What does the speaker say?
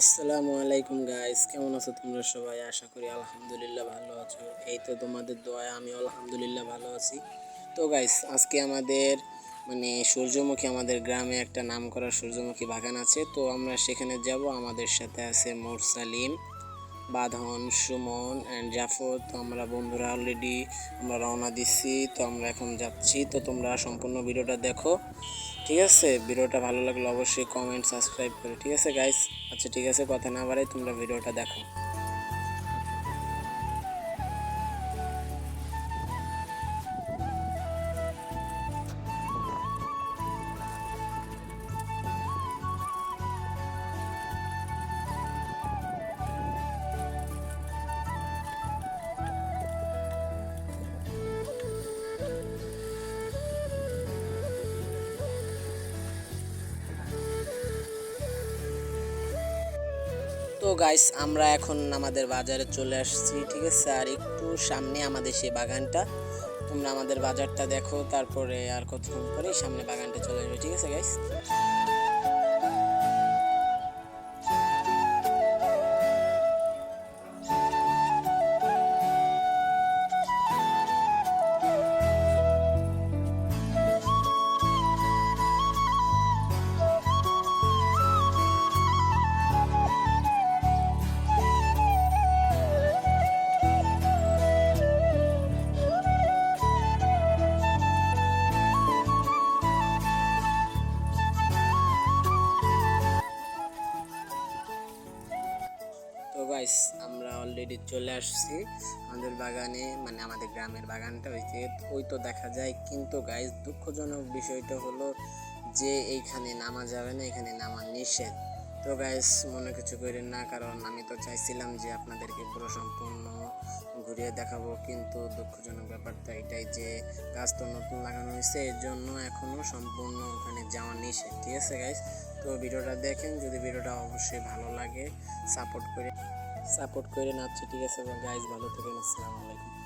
আসসালামু আলাইকুম গাইস কেমন আছো তোমরা সবাই? আশা করি আলহামদুলিল্লাহ ভালো আছো। এই তো তোমাদের দোয়ায় আমি আলহামদুলিল্লাহ ভালো আছি। তো গাইস আজকে আমাদের মানে সূর্যমুখী, আমাদের গ্রামে একটা নাম করা সূর্যমুখী বাগান আছে। তো আমরা সেখানে যাব। আমাদের সাথে আছে মোরসালিম। বাঁধন, সুমন অ্যান্ড জাফর, তো আমরা বন্ধুরা অলরেডি আমরা রওনা দিচ্ছি, তো আমরা এখন যাচ্ছি, তো তোমরা সম্পূর্ণ ভিডিওটা দেখো, ঠিক আছে? ভিডিওটা ভালো লাগলে অবশ্যই কমেন্ট সাবস্ক্রাইব করে, ঠিক আছে গাইস আচ্ছা ঠিক আছে, কথা না বাড়াই তোমরা ভিডিওটা দেখো। তো গাইস আমরা এখন আমাদের বাজারে চলে আসছি, ঠিক আছে? আর একটু সামনে আমাদের সেই বাগানটা। তোমরা আমাদের বাজারটা দেখো, তারপরে আর কতক্ষণ পরে সামনে বাগানটা চলে আসবে, ঠিক আছে গাইস গাইস আমরা অলরেডি চলে আসছি আমাদের বাগানে মানে আমাদের গ্রামের বাগানটা হয়েছে ওই তো দেখা যায়। কিন্তু গাইস দুঃখজনক বিষয়টা হলো যে এইখানে নামা যাবে না, এখানে নামা নিষেধ। তো গাইস মনে কিছু করেন না, কারণ আমি তো চাইছিলাম যে আপনাদেরকে পুরো সম্পূর্ণ ঘুরিয়ে দেখাবো, কিন্তু দুঃখজনক ব্যাপারটা এটাই যে গাছ তো নতুন লাগানো হয়েছে এর জন্য এখনও সম্পূর্ণ ওখানে যাওয়া নিষেধ, ঠিক আছে গাইস তো ভিডিওটা দেখেন, যদি ভিডিওটা অবশ্যই ভালো লাগে সাপোর্ট করে সাপোর্ট করে নাচছে ঠিক আছে? গাইজ ভালো থাকেন আসসালামু আলাইকুম।